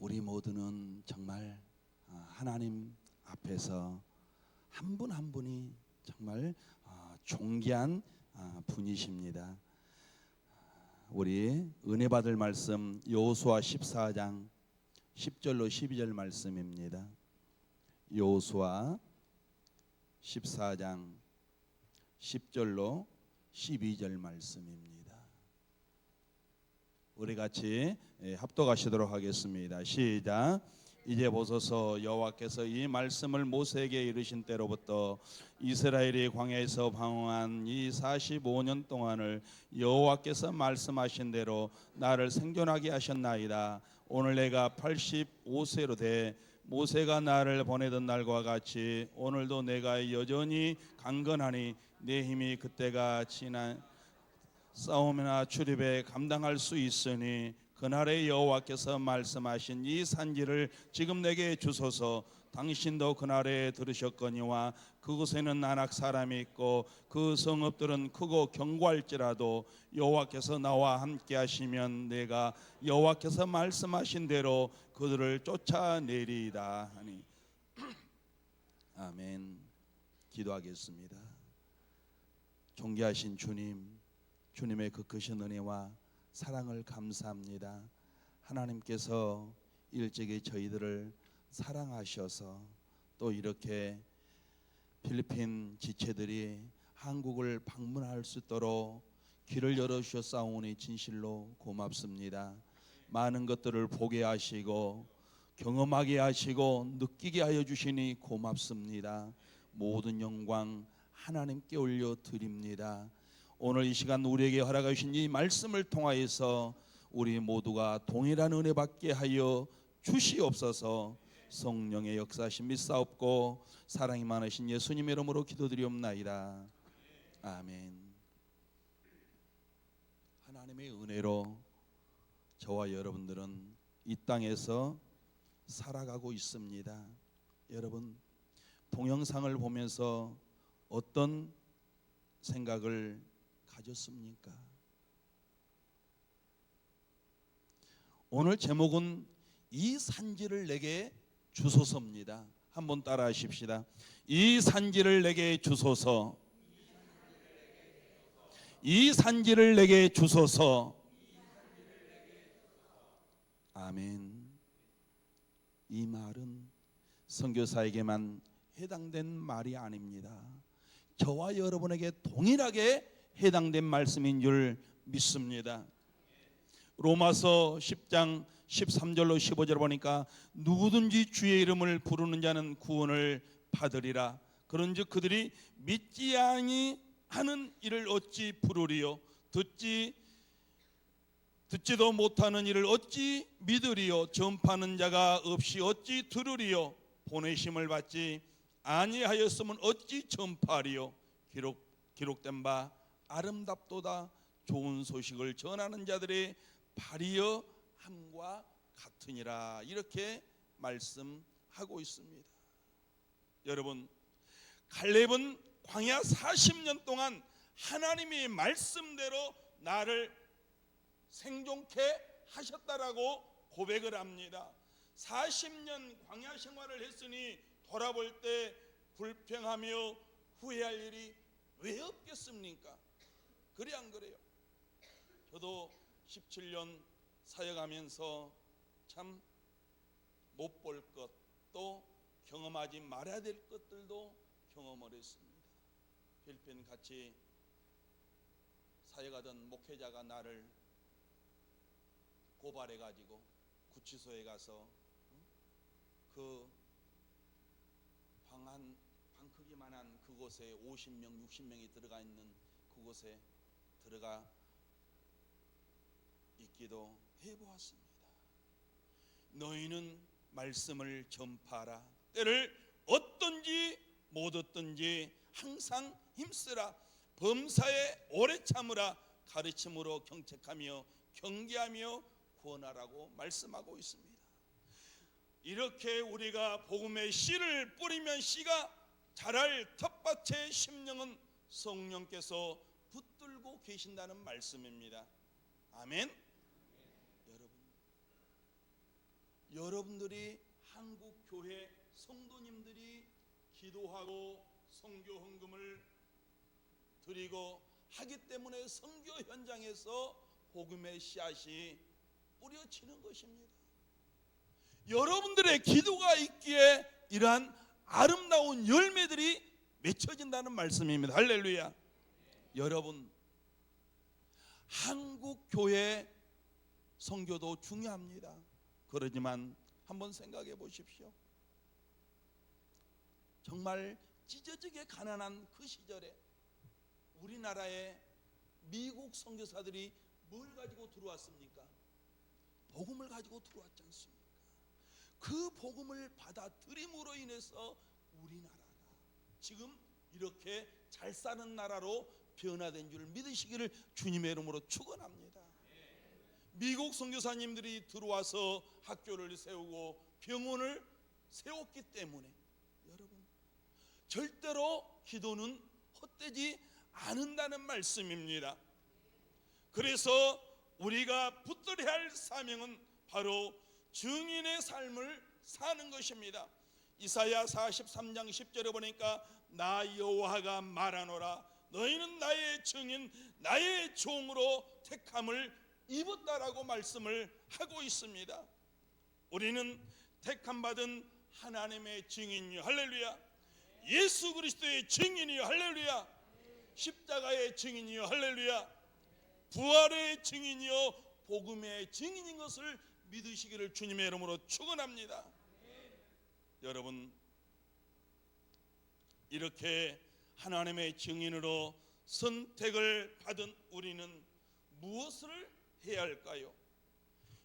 우리 모두는 정말 아, 하나님 앞에서 한 분한 분이 정말 아, 존귀한 아, 분이십니다. 우리 은혜 받을 말씀 여호수아 14장 10절로 12절 말씀입니다. 여호수아 14장 10절로 12절 말씀입니다. 우리 같이 예, 합독하시도록 하겠습니다. 시작. 이제 보소서 여호와께서 이 말씀을 모세에게 이르신 때로부터 이스라엘이 광야에서 방황한 이 45년 동안을 여호와께서 말씀하신 대로 나를 생존하게 하셨나이다. 오늘 내가 85세로 돼 모세가 나를 보내던 날과 같이 오늘도 내가 여전히 강건하니 내 힘이 그때가 지난 싸움이나 출입에 감당할 수 있으니 그날의 여호와께서 말씀하신 이 산지를 지금 내게 주소서. 당신도 그날에 들으셨거니와 그곳에는 안악 사람이 있고 그 성읍들은 크고 견고할지라도 여호와께서 나와 함께 하시면 내가 여호와께서 말씀하신 대로 그들을 쫓아내리이다 하니. 아멘. 기도하겠습니다. 존귀하신 주님 주님의 그 크신 은혜와 사랑을 감사합니다. 하나님께서 일찍이 저희들을 사랑하셔서 또 이렇게 필리핀 지체들이 한국을 방문할 수 있도록 길을 열어주셨사오니 진실로 고맙습니다. 많은 것들을 보게 하시고 경험하게 하시고 느끼게 하여 주시니 고맙습니다. 모든 영광 하나님께 올려 드립니다. 오늘 이 시간 우리에게 허락하 주신 이 말씀을 통하여서 우리 모두가 동일한 은혜 받게 하여 주시옵소서. 성령의 역사하심 믿사옵고 사랑이 많으신 예수님의 이름으로 기도드리옵나이다. 아멘. 하나님의 은혜로 저와 여러분들은 이 땅에서 살아가고 있습니다. 여러분 동영상을 보면서 어떤 생각을 가졌습니까? 오늘 제목은 이 산지를 내게 주소서입니다. 한번 따라 하십시다. 이 산지를 내게 주소서. 이 산지를 내게 주소서. 아멘. 이 말은 선교사에게만 해당된 말이 아닙니다. 저와 여러분에게 동일하게 해당된 말씀인 줄 믿습니다. 로마서 10장 13절로 15절 보니까 누구든지 주의 이름을 부르는 자는 구원을 받으리라. 그런즉 그들이 믿지 아니 하는 일을 어찌 부르리요 듣지 듣지도 못하는 일을 어찌 믿으리요 전파하는 자가 없이 어찌 들으리요 보내심을 받지 아니하였으면 어찌 전파하리요 기록 기록된 바 아름답도다 좋은 소식을 전하는 자들의 발이여 함과 같으니라 이렇게 말씀하고 있습니다. 여러분 갈렙은 광야 40년 동안 하나님의 말씀대로 나를 생존케 하셨다라고 고백을 합니다. 40년 광야 생활을 했으니 돌아볼 때 불평하며 후회할 일이 왜 없겠습니까? 그래 안 그래요? 저도 17년 사역하면서 참 못 볼것또 경험하지 말아야 될 것들도 경험을 했습니다. 필리핀 같이 사역하던 목회자가 나를 고발해 가지고 구치소에 가서 그 방한 방 크기만한 그곳에 50명, 60명이 들어가 있는 그곳에 들어가 있기도 해보았습니다. 너희는 말씀을 전파하라. 때를 어떤지 못 얻든지 항상 힘쓰라. 범사에 오래 참으라. 가르침으로 경책하며 경계하며 구원하라고 말씀하고 있습니다. 이렇게 우리가 복음의 씨를 뿌리면 씨가 자랄 텃밭의 심령은 성령께서 붙들고 계신다는 말씀입니다. 아멘. 여러분 여러분들이 한국 교회 성도님들이 기도하고 성교 헌금을 드리고 하기 때문에 성교 현장에서 복음의 씨앗이 뿌려지는 것입니다. 여러분들의 기도가 있기에 이러한 아름다운 열매들이 맺혀진다는 말씀입니다. 할렐루야. 여러분 한국 교회 성교도 중요합니다. 그러지만 한번 생각해 보십시오. 정말 찢어지게 가난한 그 시절에 우리나라에 미국 선교사들이 뭘 가지고 들어왔습니까? 복음을 가지고 들어왔지 않습니까? 그 복음을 받아들임으로 인해서 우리나라가 지금 이렇게 잘 사는 나라로 변화된 줄 믿으시기를 주님의 이름으로 축원합니다. 미국 선교사님들이 들어와서 학교를 세우고 병원을 세웠기 때문에 여러분 절대로 기도는 헛되지 않는다는 말씀입니다. 그래서 우리가 붙들어야 할 사명은 바로 증인의 삶을 사는 것입니다. 이사야 43장 10절에 보니까 나 여호와가 말하노라 너희는 나의 증인 나의 종으로 택함을 입었다라고 말씀을 하고 있습니다. 우리는 택함 받은 하나님의 증인이요 할렐루야. 예수 그리스도의 증인이요 할렐루야. 십자가의 증인이요 할렐루야. 부활의 증인이요 복음의 증인인 것을 믿으시기를 주님의 이름으로 축원합니다. 여러분 이렇게 하나님의 증인으로 선택을 받은 우리는 무엇을 해야 할까요?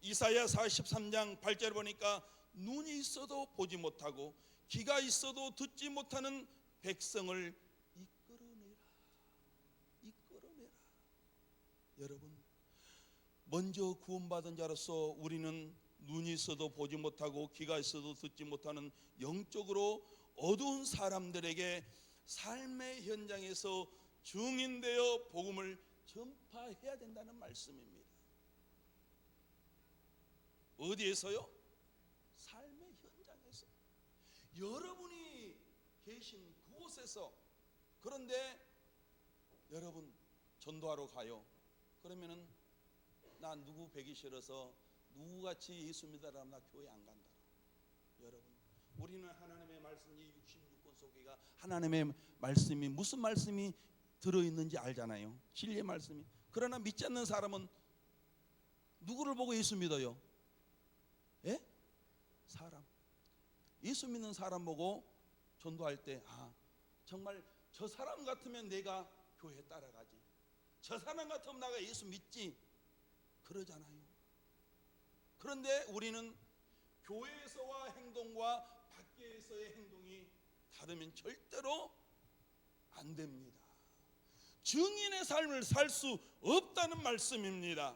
이사야 43장 8절 보니까 눈이 있어도 보지 못하고 귀가 있어도 듣지 못하는 백성을 이끌어내라. 이끌어내라. 여러분 먼저 구원받은 자로서 우리는 눈이 있어도 보지 못하고 귀가 있어도 듣지 못하는 영적으로 어두운 사람들에게 삶의 현장에서 증인되어 복음을 전파해야 된다는 말씀입니다. 어디에서요? 삶의 현장에서 여러분이 계신 그곳에서 그런데 여러분 전도하러 가요. 그러면은 나 누구 뵈기 싫어서 누구같이 예수 믿어라면 나 교회 안 간다. 여러분 우리는 하나님의 말씀 이 66권 속에가 하나님의 말씀이 무슨 말씀이 들어 있는지 알잖아요. 진리의 말씀이. 그러나 믿지 않는 사람은 누구를 보고 예수 믿어요? 예? 사람. 예수 믿는 사람 보고 전도할 때 아, 정말 저 사람 같으면 내가 교회 따라가지. 저 사람 같으면 나가 예수 믿지. 그러잖아요. 그런데 우리는 교회에서와 행동과 밖에서의 행동이 다르면 절대로 안 됩니다. 증인의 삶을 살 수 없다는 말씀입니다.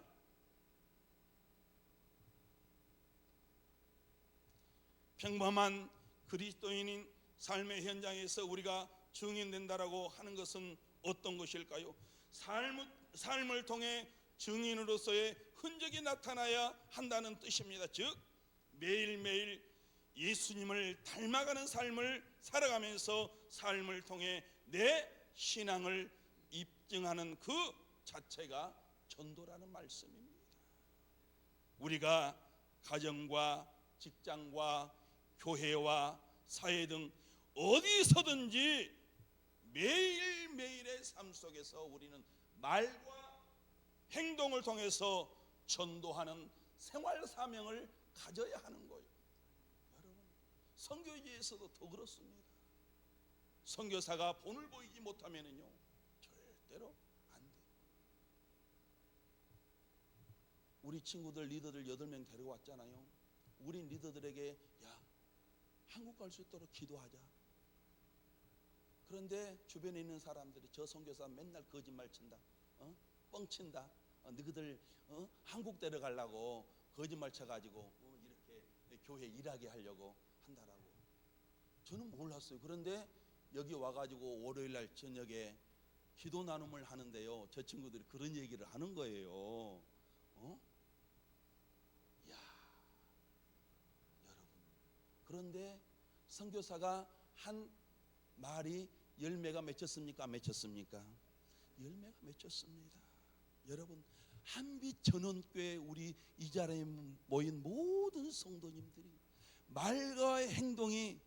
평범한 그리스도인인 삶의 현장에서 우리가 증인된다라고 하는 것은 어떤 것일까요? 삶, 삶을 통해 증인으로서의 흔적이 나타나야 한다는 뜻입니다. 즉 매일매일 예수님을 닮아가는 삶을 살아가면서 삶을 통해 내 신앙을 입증하는 그 자체가 전도라는 말씀입니다. 우리가 가정과 직장과 교회와 사회 등 어디서든지 매일매일의 삶 속에서 우리는 말과 행동을 통해서 전도하는 생활 사명을 가져야 하는. 여러분, 선교지에서도 더 그렇습니다. 선교사가 본을 보이지 못하면은요, 절대로 안 돼. 우리 친구들 리더들 여덟 명 데려왔잖아요. 우리 리더들에게 야 한국 갈 수 있도록 기도하자. 그런데 주변에 있는 사람들이 저 선교사 맨날 거짓말 친다, 어? 뻥친다. 어, 너희들 어? 한국 데려가려고 거짓말 쳐가지고 어, 이렇게 교회 일하게 하려고 한다라고. 저는 몰랐어요. 그런데 여기 와가지고 월요일 날 저녁에 기도 나눔을 하는데요. 저 친구들이 그런 얘기를 하는 거예요. 어? 야, 그런데 선교사가 한 말이 열매가 맺혔습니까? 안 맺혔습니까? 열매가 맺혔습니다. 여러분 한빛 전원교회 우리 이 자리에 모인 모든 성도님들이 말과의 행동이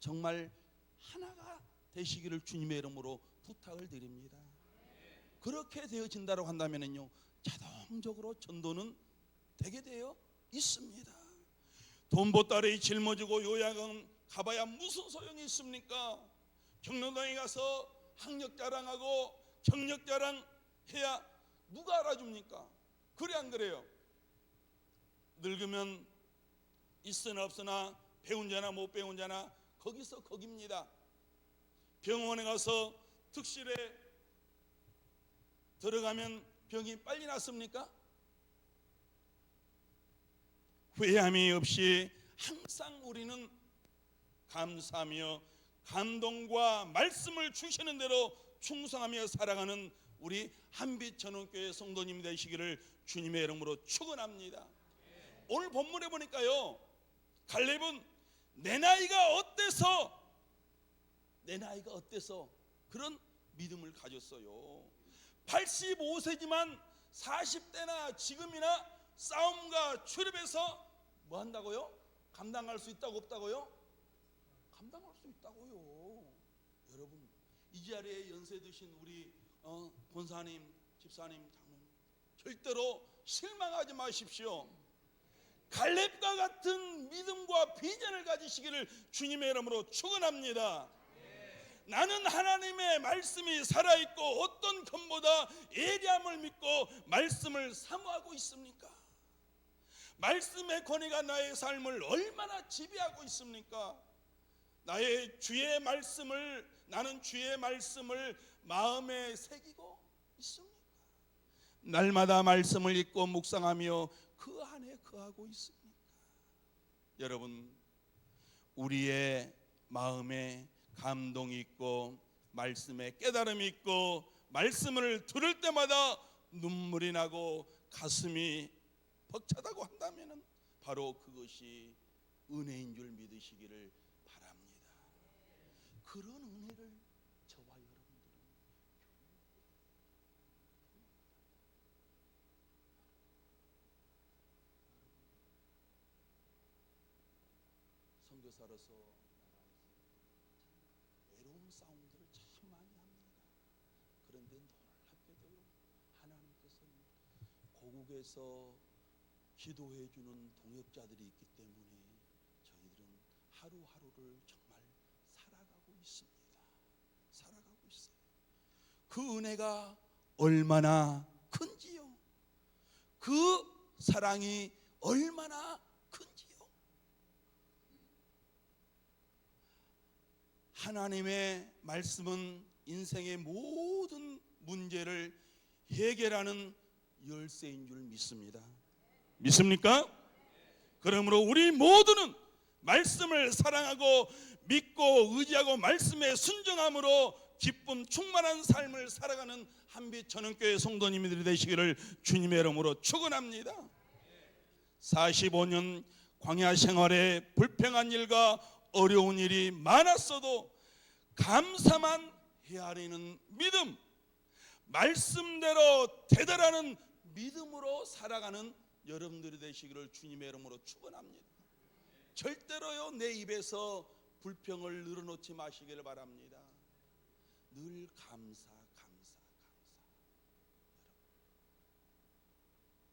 정말 하나가 되시기를 주님의 이름으로 부탁을 드립니다. 그렇게 되어진다고 한다면요 자동적으로 전도는 되게 되어 있습니다. 돈 보따리 짊어지고 요양원 가봐야 무슨 소용이 있습니까? 경로당에 가서 학력 자랑하고 경력 자랑 해야 누가 알아줍니까? 그래 안 그래요? 늙으면 있으나 없으나 배운 자나 못 배운 자나 거기서 거깁니다. 병원에 가서 특실에 들어가면 병이 빨리 낫습니까? 회함이 없이 항상 우리는 감사하며 감동과 말씀을 주시는 대로 충성하며 살아가는 우리 한빛 전원교회 성도님 되시기를 주님의 이름으로 축원합니다. 오늘 본문에 보니까요. 갈렙은 내 나이가 어때서 내 나이가 어때서 그런 믿음을 가졌어요. 85세지만 40대나 지금이나 싸움과 출입에서 뭐 한다고요? 감당할 수 있다고 없다고요? 감당할 수 있다고요. 여러분 이 자리에 연세 드신 우리 어, 권사님, 집사님, 장로님 절대로 실망하지 마십시오. 갈렙과 같은 믿음과 비전을 가지시기를 주님의 이름으로 축원합니다. 나는 하나님의 말씀이 살아 있고 어떤 것보다 예리함을 믿고 말씀을 사모하고 있습니까? 말씀의 권위가 나의 삶을 얼마나 지배하고 있습니까? 나의 주의 말씀을 나는 주의 말씀을 마음에 새기고 있습니까? 날마다 말씀을 읽고 묵상하며 그 안에 거하고 있습니까? 여러분 우리의 마음에 감동이 있고 말씀에 깨달음이 있고 말씀을 들을 때마다 눈물이 나고 가슴이 벅차다고 한다면 바로 그것이 은혜인 줄 믿으시기를 바랍니다. 그런 은혜를 저와 여러분들은 선교사로서 외로운 싸움들을 참 많이 합니다. 그런데 놀랍게도요 하나님께서는 고국에서 기도해 주는 동역자들이 있기 때문에 저희들은 하루하루를 정말 살아가고 있습니다. 살아가고 있어요. 그 은혜가 얼마나 큰지요. 그 사랑이 얼마나 큰지요. 하나님의 말씀은 인생의 모든 문제를 해결하는 열쇠인 줄 믿습니다. 믿습니까? 그러므로 우리 모두는 말씀을 사랑하고 믿고 의지하고 말씀에 순종함으로 기쁨 충만한 삶을 살아가는 한빛 전원교회 성도님들이 되시기를 주님의 이름으로 축원합니다. 45년 광야 생활에 불평한 일과 어려운 일이 많았어도 감사만 헤아리는 믿음, 말씀대로 되돌아는 믿음으로 살아가는 여러분들이 되시기를 주님의 이름으로 축원합니다. 절대로요 내 입에서 불평을 늘어놓지 마시기를 바랍니다. 늘 감사, 감사, 감사.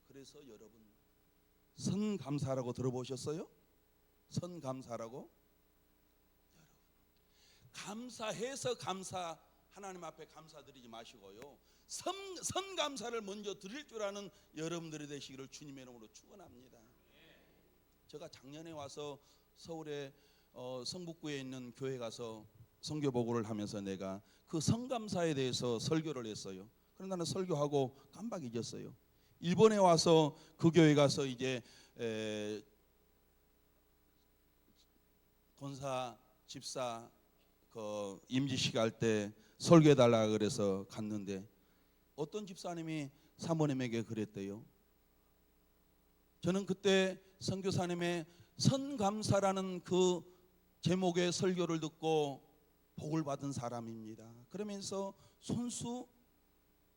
그래서 여러분 선 감사라고 들어보셨어요? 선 감사라고? 감사해서 감사 하나님 앞에 감사드리지 마시고요. 선, 선 감사를 먼저 드릴 줄 아는 여러분들이 되시기를 주님의 이름으로 축원합니다. 제가 작년에 와서 서울에 어, 성북구에 있는 교회 가서 선교 보고를 하면서 내가 그 성감사에 대해서 설교를 했어요. 그런데 나는 설교하고 깜빡 잊었어요. 일본에 와서 그 교회 가서 이제 에, 권사 집사 그 임지식 할 때 설교해 달라 그래서 갔는데 어떤 집사님이 사모님에게 그랬대요. 저는 그때 선교사님의 선감사라는 그 제목의 설교를 듣고 복을 받은 사람입니다. 그러면서 손수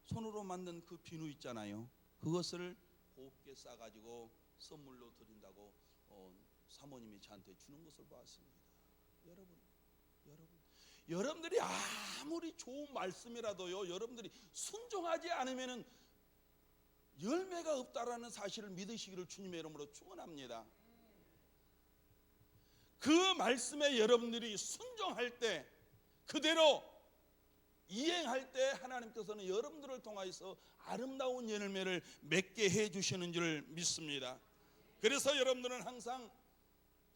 손으로 만든 그 비누 있잖아요. 그것을 곱게 싸가지고 선물로 드린다고 어, 사모님이 저한테 주는 것을 보았습니다. 여러분, 여러분, 여러분들이 아무리 좋은 말씀이라도요, 여러분들이 순종하지 않으면은 열매가 없다라는 사실을 믿으시기를 주님의 이름으로 축원합니다. 그 말씀에 여러분들이 순종할 때 그대로 이행할 때 하나님께서는 여러분들을 통하여서 아름다운 열매를 맺게 해 주시는 줄 믿습니다. 그래서 여러분들은 항상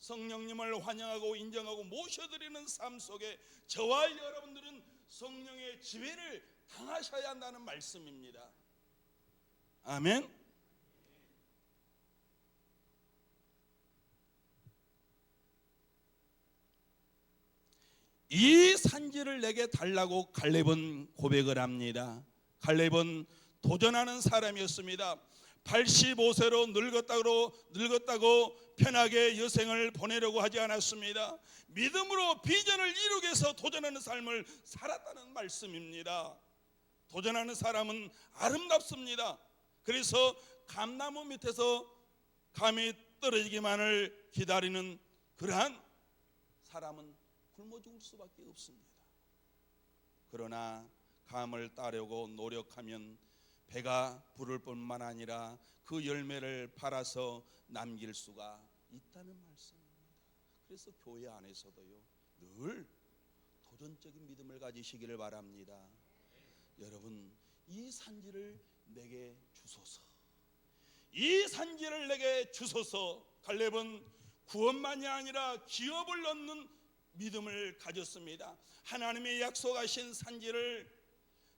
성령님을 환영하고 인정하고 모셔드리는 삶 속에 저와 여러분들은 성령의 지배를 당하셔야 한다는 말씀입니다. 아멘. 이 산지를 내게 달라고 갈렙은 고백을 합니다. 갈렙은 도전하는 사람이었습니다. 85세로 늙었다고 늙었다고 편하게 여생을 보내려고 하지 않았습니다. 믿음으로 비전을 이루기 위해서 도전하는 삶을 살았다는 말씀입니다. 도전하는 사람은 아름답습니다. 그래서 감나무 밑에서 감이 떨어지기만을 기다리는 그러한 사람은 굶어 죽을 수밖에 없습니다. 그러나 감을 따려고 노력하면 배가 부를 뿐만 아니라 그 열매를 팔아서 남길 수가 있다는 말씀입니다. 그래서 교회 안에서도요 늘 도전적인 믿음을 가지시기를 바랍니다. 여러분 이 산지를 내게 주소서. 이 산지를 내게 주소서. 갈렙은 구원만이 아니라 기업을 얻는 믿음을 가졌습니다. 하나님의 약속하신 산지를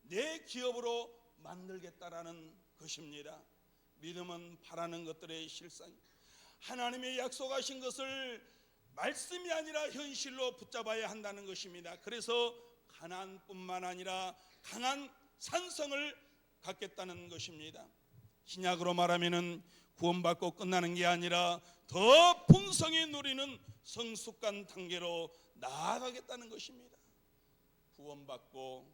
내 기업으로 만들겠다라는 것입니다. 믿음은 바라는 것들의 실상. 하나님의 약속하신 것을 말씀이 아니라 현실로 붙잡아야 한다는 것입니다. 그래서 가난뿐만 아니라 강한 산성을 갖겠다는 것입니다. 신약으로 말하면은 구원받고 끝나는 게 아니라 더 풍성히 누리는 성숙한 단계로 나아가겠다는 것입니다. 구원받고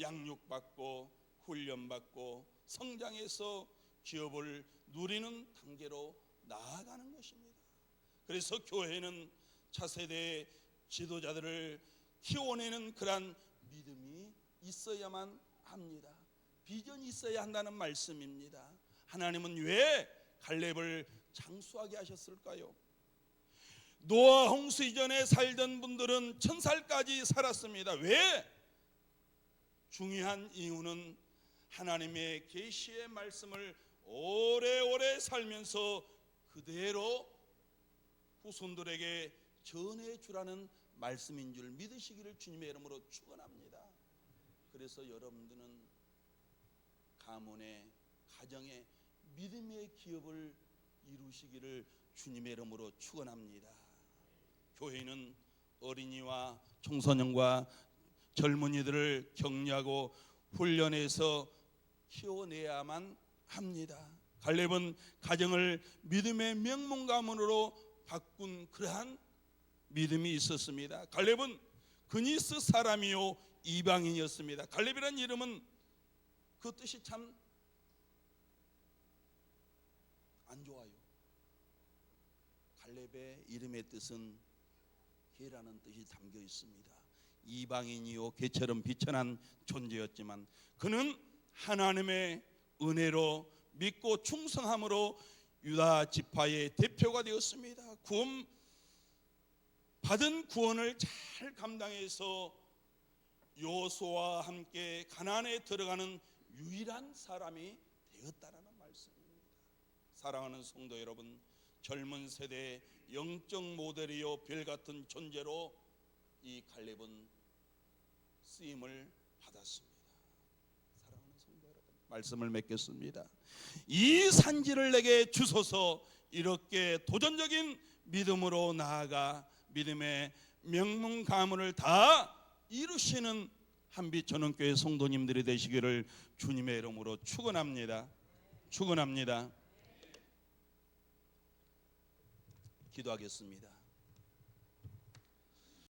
양육받고 훈련받고 성장해서 기업을 누리는 단계로 나아가는 것입니다. 그래서 교회는 차세대 지도자들을 키워내는 그러한 믿음이 있어야만 합니다. 비전이 있어야 한다는 말씀입니다. 하나님은 왜 갈렙을 장수하게 하셨을까요? 노아 홍수 이전에 살던 분들은 천살까지 살았습니다. 왜? 중요한 이유는 하나님의 계시의 말씀을 오래오래 살면서 그대로 후손들에게 전해 주라는 말씀인 줄 믿으시기를 주님의 이름으로 축원합니다. 그래서 여러분들은 가문의 가정의 믿음의 기업을 이루시기를 주님의 이름으로 축원합니다. 교회는 어린이와 청소년과 젊은이들을 격려하고 훈련해서 키워내야만 합니다. 갈렙은 가정을 믿음의 명문 가문으로 바꾼 그러한 믿음이 있었습니다. 갈렙은 그니스 사람이요 이방인이었습니다. 갈렙이라는 이름은 그 뜻이 참 안 좋아요. 갈렙의 이름의 뜻은 개라는 뜻이 담겨 있습니다. 이방인이요 개처럼 비천한 존재였지만 그는 하나님의 은혜로 믿고 충성함으로 유다 지파의 대표가 되었습니다. 구원 받은 구원을 잘 감당해서 요소와 함께 가나안에 들어가는 유일한 사람이 되었다라는 말씀입니다. 사랑하는 성도 여러분, 젊은 세대의 영적 모델이요 별 같은 존재로 이 갈렙은 쓰임을 받았습니다. 사랑하는 성도 여러분, 말씀을 맺겠습니다. 이 산지를 내게 주소서 이렇게 도전적인 믿음으로 나아가 믿음의 명문 가문을 다 이루시는 한빛 전원교회 성도님들이 되시기를 주님의 이름으로 축원합니다. 축원합니다. 기도하겠습니다.